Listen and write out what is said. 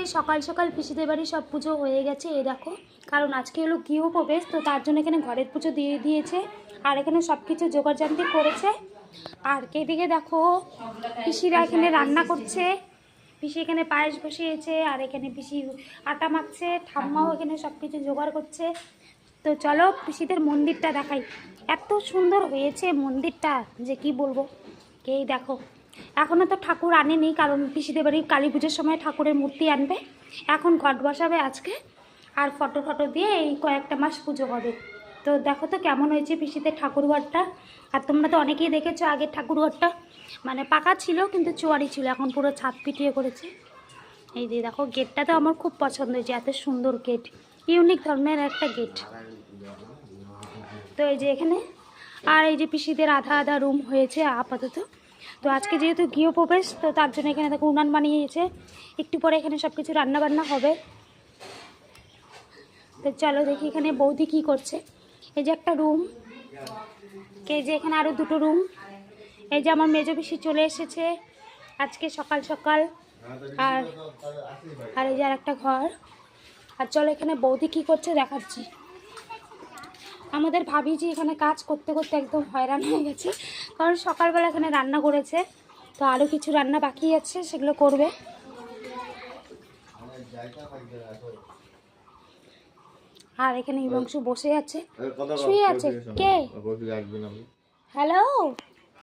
আজকে সকাল সকাল পিসিদের বাড়ি সব পুজো হয়ে গেছে, এই দেখো। কারণ আজকে হলো গৃহপ্রবেশ, তো তার জন্য এখানে ঘরের পুজো দিয়ে দিয়েছে আর এখানে সব কিছু জোগাড়জান্তি করেছে। আর এদিকে দেখো, পিসিরা এখানে রান্না করছে, পিসি এখানে পায়েস বসিয়েছে, আর এখানে পিসি আটা মাখছে, ঠাম্মাও এখানে সব কিছু জোগাড় করছে। তো চলো পিসিদের মন্দিরটা দেখাই। এত সুন্দর হয়েছে মন্দিরটা, যে কি বলব। কেই দেখো। এখনও তো ঠাকুর আনেনি, কারণ পিসিদের বাড়ি কালী পুজোর সময় ঠাকুরের মূর্তি আনবে। এখন ঘট বসাবে আজকে, আর ফটো ফটো দিয়ে এই কয়েকটা মাস পুজো হবে। তো দেখো তো কেমন হয়েছে পিসিদের ঠাকুর ঘরটা। আর তোমরা তো অনেকেই দেখেছ আগের ঠাকুর ঘরটা মানে পাকা ছিল, কিন্তু চুয়ারি ছিল, এখন পুরো ছাদ পিটিয়ে করেছে। এই যে দেখো, গেটটা তো আমার খুব পছন্দ হয়েছে, এত সুন্দর গেট। ইউনিক ধরনের একটা গেট। তো এই যে এখানে, আর এই যে পিসিদের আধা আধা রুম হয়েছে আপাতত। তো আজকে যেহেতু গৃহপ্রবেশ, তো তার জন্য এখানে দেখো উনান বানিয়েছে। একটু পরে এখানে সব কিছু রান্নাবান্না হবে। তো চলো দেখি এখানে বৌদি কী করছে। এই যে একটা রুম। এই যে এখানে আরও দুটো রুম। এই যে আমার মেজো পিসি চলে এসেছে আজকে সকাল সকাল। আর আর এই যে আর একটা ঘর। আর চলো এখানে বৌদি কি করছে দেখাচ্ছি। আমাদের ভাবি যে এখানে কাজ করতে করতে একদম হয়রান হয়ে গেছে। কারণ সকালবেলা এখানে রান্না করেছে। তো আরও কিছু রান্না বাকি আছে সেগুলো করবে। আর এখানে হিমাংশু বসে আছে। শুয়ে আছে। কে? হ্যালো?